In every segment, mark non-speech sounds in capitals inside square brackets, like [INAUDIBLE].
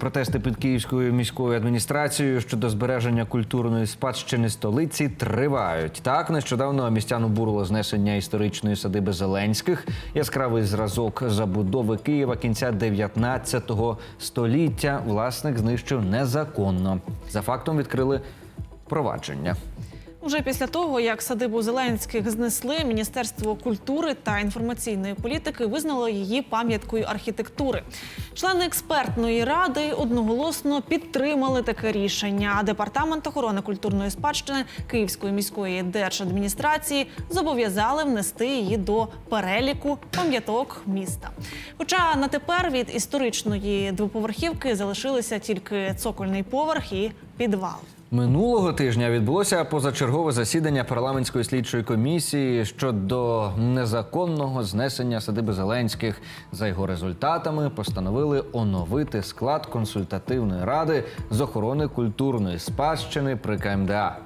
Протести під Київською міською адміністрацією щодо збереження культурної спадщини столиці тривають. Так нещодавно містян обурило знесення історичної садиби Зеленських, яскравий зразок забудови Києва кінця 19 століття. Власник знищив незаконно. За фактом відкрили провадження. Уже після того, як садибу Зеленських знесли, Міністерство культури та інформаційної політики визнало її пам'яткою архітектури. Члени експертної ради одноголосно підтримали таке рішення. А департамент охорони культурної спадщини Київської міської держадміністрації зобов'язали внести її до переліку пам'яток міста. Хоча на тепер від історичної двоповерхівки залишилися тільки цокольний поверх і підвал. Минулого тижня відбулося позачергове засідання парламентської слідчої комісії щодо незаконного знесення садиби Зеленських. За його результатами постановили оновити склад консультативної ради з охорони культурної спадщини при КМДА.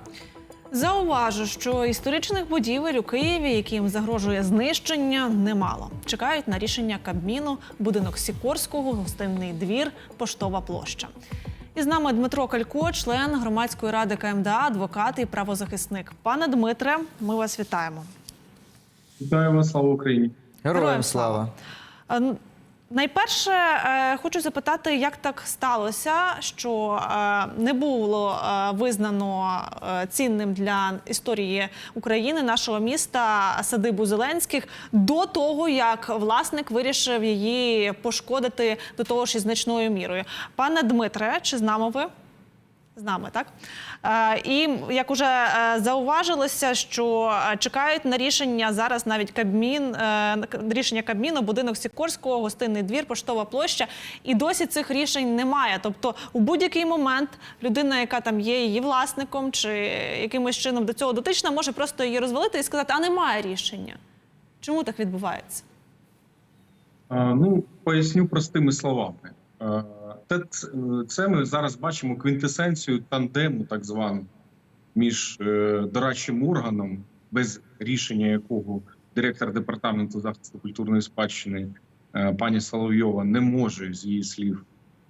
Зауважу, що історичних будівель у Києві, яким загрожує знищення, немало. Чекають на рішення Кабміну, будинок Сікорського, гостинний двір, поштова площа. І з нами Дмитро Калько, член громадської ради КМДА, адвокат і правозахисник. Пане Дмитре, ми вас вітаємо. Вітаю вас, слава Україні. Героям Героям слава! Найперше е, хочу запитати, як так сталося, що е, не було е, визнано цінним для історії України, нашого міста, садибу Зеленських до того, як власник вирішив її пошкодити до того ж і значною мірою. Пане Дмитре, чи з нами ви? З нами, так? Е, і як уже е, зауважилося, що е, чекають на рішення зараз навіть Кабмін, рішення Кабміну, будинок Сікорського, гостинний двір, поштова площа. І досі цих рішень немає. Тобто, у будь-який момент людина, яка там є її власником чи якимось чином до цього дотична, може просто її розвалити і сказати, а немає рішення. Чому так відбувається? Ну, поясню простими словами. А, це ми зараз бачимо квінтесенцію тандему, так звану, між е, дорадчим органом, без рішення якого директор департаменту захисту культурної спадщини е, пані Соловйова не може з її слів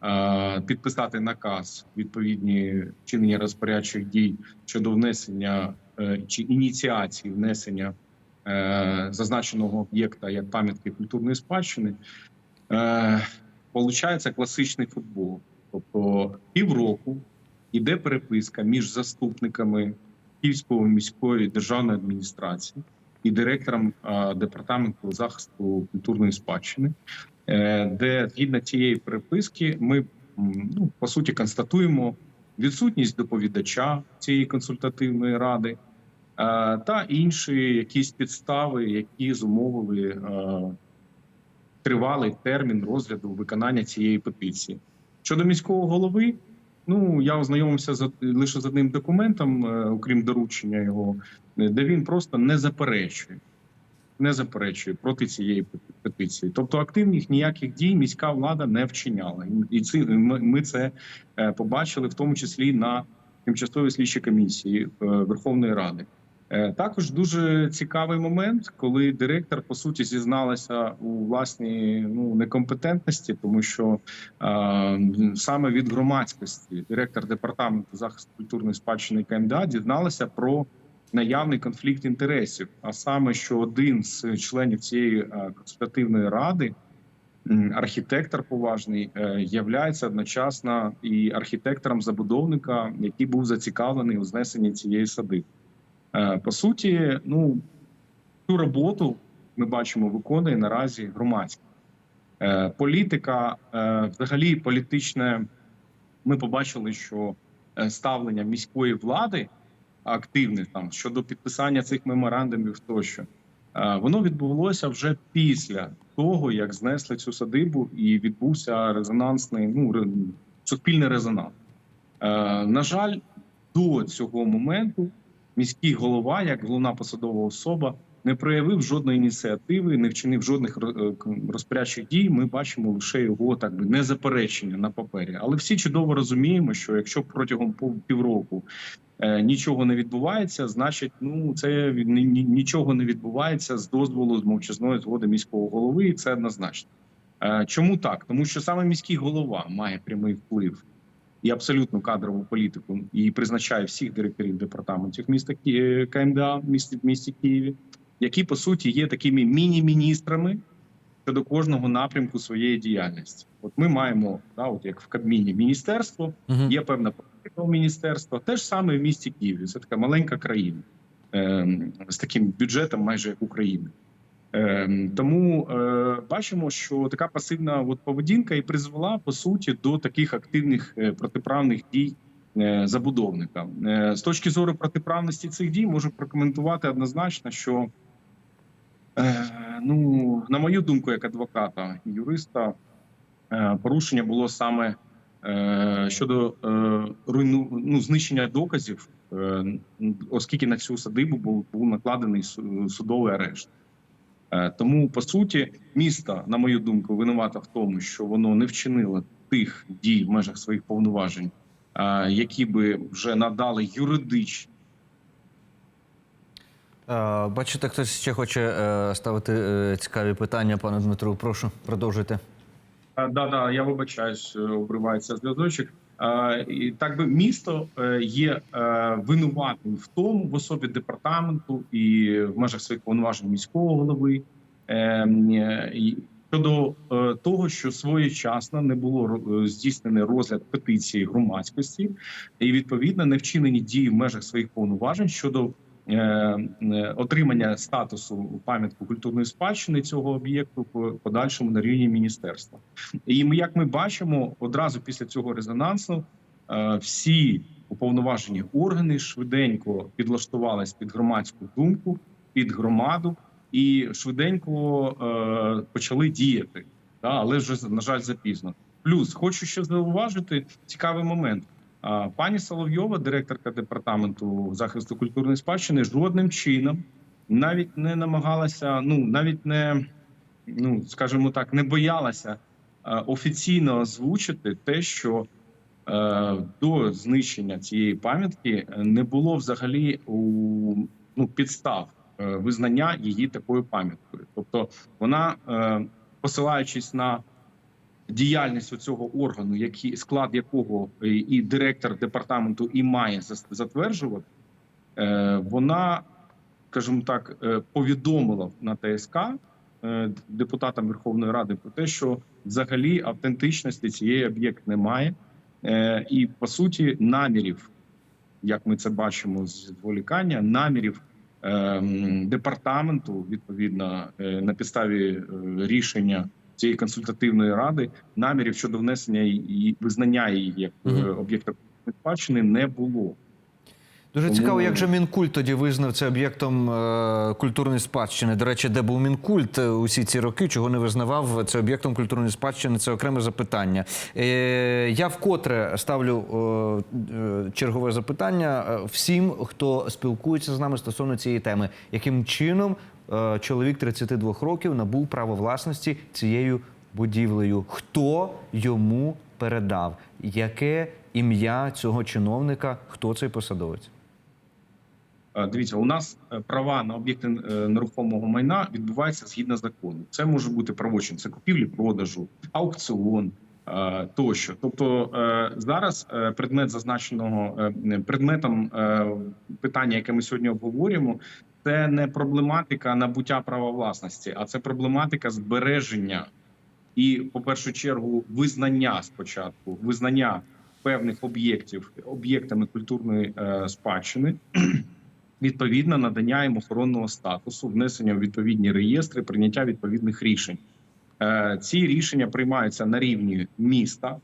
е, підписати наказ відповідні вчинення розпорядчих дій щодо внесення е, чи ініціації внесення е, зазначеного об'єкта як пам'ятки культурної спадщини, е, получається класичний футбол. Тобто півроку йде переписка між заступниками Київської міської державної адміністрації і директором департаменту захисту культурної спадщини, е, де згідно цієї переписки ми ну, по суті констатуємо відсутність доповідача цієї консультативної ради е, та інші якісь підстави, які зумовили е, тривалий термін розгляду виконання цієї петиції. Щодо міського голови, ну я ознайомився з лише з одним документом, е, окрім доручення його, е, де він просто не заперечує. Не заперечує проти цієї петиції, тобто активних ніяких дій міська влада не вчиняла, і ці ми, це е, побачили, в тому числі на тимчасовій слідчій комісії Верховної Ради. Е, Також дуже цікавий момент, коли директор по суті зізналася у власній ну некомпетентності, тому що е, саме від громадськості директор департаменту захисту культурної спадщини КМДА дізналася про наявний конфлікт інтересів. А саме, що один з членів цієї е, консультативної ради. Архітектор поважний е, являється одночасно і архітектором забудовника, який був зацікавлений у знесенні цієї садиби. Е, По суті, ну цю роботу ми бачимо виконує наразі громадськість. Е, Політика, е, взагалі, політичне. Ми побачили, що ставлення міської влади активне там щодо підписання цих меморандумів, тощо воно відбулося вже після того, як знесли цю садибу, і відбувся резонансний ну суспільний резонанс. На жаль, до цього моменту міський голова, як головна посадова особа, не проявив жодної ініціативи, не вчинив жодних ро- е, розпорядчих дій. Ми бачимо лише його так би незаперечення на папері. Але всі чудово розуміємо, що якщо протягом півроку е, нічого не відбувається, значить, ну це нічого не відбувається з дозволу з мовчазної згоди міського голови, і це однозначно. Е, Чому так? Тому що саме міський голова має прямий вплив і абсолютну кадрову політику і призначає всіх директорів департаментів міста е, КМДА в місті, місті Києві, які по суті є такими міні-міністрами щодо кожного напрямку своєї діяльності. От ми маємо да, от як в Кабміні міністерство, є певна політика у міністерства. Те ж саме в місті Києві. Це така маленька країна ем, з таким бюджетом, майже як Україна. Ем, тому е, бачимо, що така пасивна от поведінка і призвела по суті до таких активних е, протиправних дій е, забудовника. З точки зору протиправності цих дій можу прокоментувати однозначно, що ну на мою думку, як адвоката і юриста, порушення було саме щодо руйну ну, знищення доказів, оскільки на цю садибу був, був накладений судовий арешт. Е, Тому по суті, місто, на мою думку, винувато в тому, що воно не вчинило тих дій в межах своїх повноважень, е, які би вже надали юридичні. Е, Бачите, хтось ще хоче ставити цікаві питання, пане Дмитру. Прошу, продовжуйте. Да, да, я вибачаюсь, обривається зв'язочок. Е, так би місто е, є е, винуватим в тому в особі департаменту і в межах своїх повноважень міського голови е, е, і щодо того, що своєчасно не було здійснений розгляд петиції громадськості, і відповідно не вчинені дії в межах своїх повноважень щодо. Е, е, Отримання статусу пам'ятку культурної спадщини цього об'єкту в подальшому на рівні міністерства. І ми, як ми бачимо, одразу після цього резонансу е, всі уповноважені органи швиденько підлаштувались під громадську думку, під громаду і швиденько почали діяти. Але вже на жаль запізно. Плюс хочу ще зауважити цікавий момент. Пані Соловйова, директорка департаменту захисту культурної спадщини, жодним чином навіть не намагалася, ну навіть не ну скажімо так, не боялася е, офіційно озвучити те, що е, до знищення цієї пам'ятки не було взагалі у ну підстав е, визнання її такою пам'яткою. Тобто вона, посилаючись на діяльність цього органу, який склад якого і, і директор департаменту і має затверджувати, е, вона, скажімо так, е, повідомила на ТСК е, депутатам Верховної Ради про те, що взагалі автентичності цієї об'єкт немає, Е, і по суті намірів, як ми це бачимо з зволікання, намірів е, департаменту відповідно е, на підставі е, рішення цієї консультативної ради, намірів щодо внесення і визнання її як е, об'єкта спадщини не було. Дуже Тому- цікаво, як же Мінкульт тоді визнав це об'єктом е, культурної спадщини. До речі, де був Мінкульт е, усі ці роки, чого не визнавав це об'єктом культурної спадщини, це окреме запитання. Я вкотре ставлю чергове запитання всім, хто спілкується з нами стосовно цієї теми. Яким чином чоловік 32 років набув право власності цією будівлею? Хто йому передав? Яке ім'я цього чиновника? Хто цей посадовець? Е, Дивіться, у нас е, права на об'єкти е, нерухомого майна відбуваються згідно закону. Це може бути правочин, це купівлі, продажу, аукціон е, тощо. Тобто е, зараз е, предмет зазначеного е, предметом е, питання, яке ми сьогодні обговорюємо, це не проблематика набуття права власності, а це проблематика збереження і, по першу чергу, визнання спочатку, визнання певних об'єктів об'єктами культурної е, спадщини. [CLEARS THROAT] Відповідно, надання їм охоронного статусу, внесення в відповідні реєстри, прийняття відповідних рішень. Е, Ці рішення приймаються на рівні міста,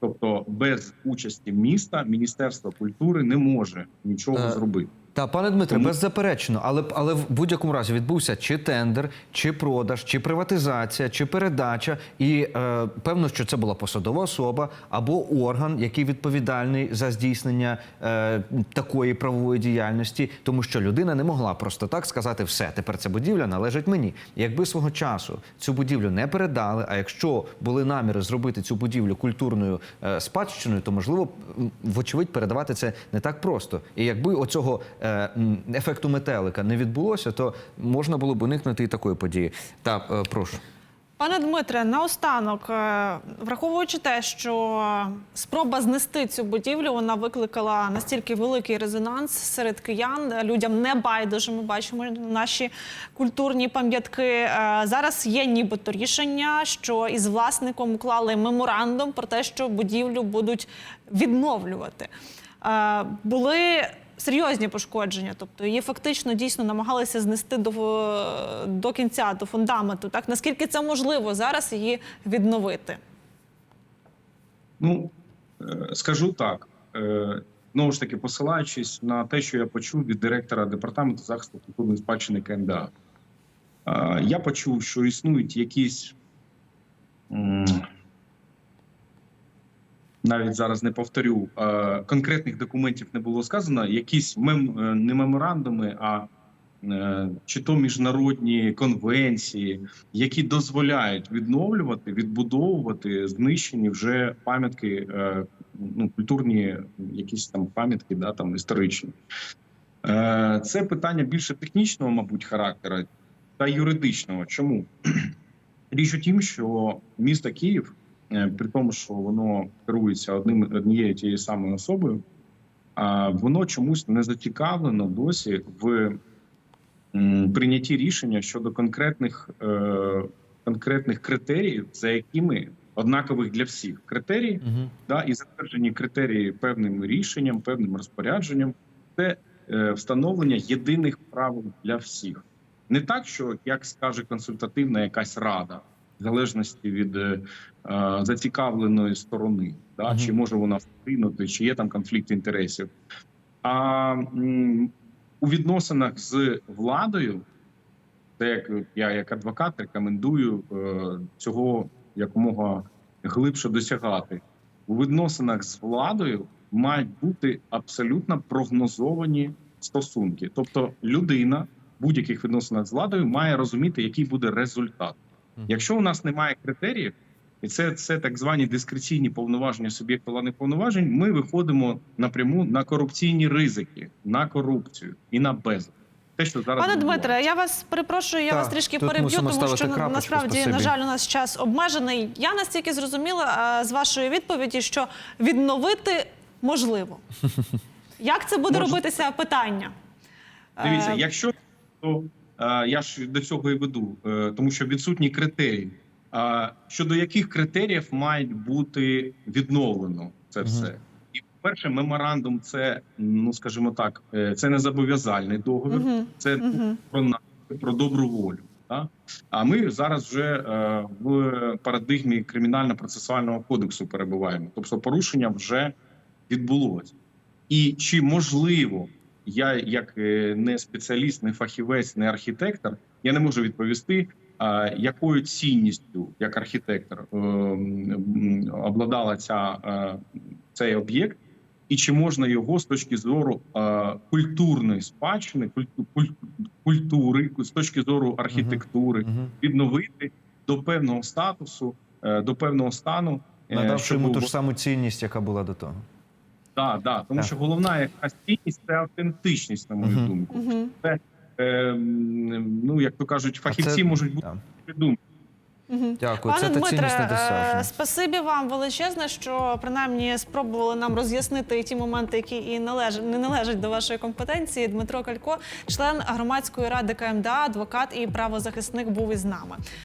тобто без участі міста Міністерство культури не може нічого Е, зробити. Та пане Дмитре, Тому- беззаперечно, але але в будь-якому разі відбувся чи тендер, чи продаж, чи приватизація, чи передача. І е, певно, що це була посадова особа або орган, який відповідальний за здійснення е, такої правової діяльності, тому що людина не могла просто так сказати все. Тепер ця будівля належить мені. Якби свого часу цю будівлю не передали, а якщо були наміри зробити цю будівлю культурною е, спадщиною, то можливо вочевидь передавати це не так просто. І якби оцього е, ефекту метелика не відбулося, то можна було б уникнути і такої події. Так, е, прошу. Пане Дмитре, наостанок, е, враховуючи те, що спроба знести цю будівлю, вона викликала настільки великий резонанс серед киян. Людям не байдуже. Ми бачимо наші культурні пам'ятки. Е, Зараз є нібито рішення, що із власником уклали меморандум про те, що будівлю будуть відновлювати. Е, Були серйозні пошкодження, тобто її фактично дійсно намагалися знести до, до кінця, до фундаменту. Так наскільки це можливо зараз її відновити? Ну е, скажу так. е, Знову ж таки, посилаючись на те, що я почув від директора департаменту захисту культурної спадщини КМДА, Е, я почув, що існують якісь навіть зараз не повторю, е, конкретних документів не було сказано, якісь мем, е, не меморандуми, а е, чи то міжнародні конвенції, які дозволяють відновлювати, відбудовувати знищені вже пам'ятки, ну культурні якісь там пам'ятки, да там історичні. Це питання більше технічного, мабуть, характера та юридичного. Чому [CLEARS THROAT] річ у тім, що місто Київ, при тому, що воно керується одним однією тією самою особою, а воно чомусь не зацікавлено досі в прийнятті рішення щодо конкретних, е, конкретних критеріїв, за якими однакових для всіх критерій, Угу. да, і затверджені критерії певним рішенням, певним розпорядженням, це е, встановлення єдиних правил для всіх. Не так, що як скаже консультативна якась рада, залежності від е, зацікавленої сторони, да, Мгм. чи може вона вплинути, чи є там конфлікт інтересів. А м, у відносинах з владою, це як я як адвокат рекомендую е, цього якомога глибше досягати. У відносинах з владою мають бути абсолютно прогнозовані стосунки. Тобто, людина в будь-яких відносинах з владою має розуміти, який буде результат. Якщо у нас немає критеріїв, і це, це так звані дискреційні повноваження суб'єкта владних повноважень, ми виходимо напряму на корупційні ризики, на корупцію і на безлад. Те, що зараз Пане. Дмитре, я вас перепрошую, я Так, вас трішки переб'ю, тому що ну, крапочку, насправді, спасибі. на жаль, у нас час обмежений. Я настільки зрозуміла з вашої відповіді, що відновити можливо. [LAUGHS] Як це буде Може. робитися питання? Дивіться, Е, якщо то я ж до цього і веду, е, тому що відсутні критерії. А щодо яких критеріїв мають бути відновлено це все? І перше, меморандум це ну скажімо так, е, це не зобов'язальний договір, це про на- про добру волю. Так? А ми зараз вже е, в парадигмі кримінально-процесуального кодексу перебуваємо. Тобто порушення вже відбулося. І чи можливо, я як е, не спеціаліст, не фахівець, не архітектор, я не можу відповісти, якою цінністю як архітектор е, обладала ця, е, цей об'єкт, і чи можна його з точки зору е, культурної спадщини, культури, з точки зору архітектури, відновити до певного статусу, до певного стану, Надавши йому ту ж саму цінність, яка була до того. Да, да, тому Так. що головна якась цінність це автентичність, на мою Мгм. думку. Мгм. Е, ну як то кажуть, фахівці це- можуть бути придумати. Мгм. Дякую, Пане це Дмитре, е, спасибі вам величезне, що принаймні спробували нам роз'яснити ті моменти, які і належ... не належать до вашої компетенції. Дмитро Калько, член громадської ради КМДА, адвокат і правозахисник, був із нами.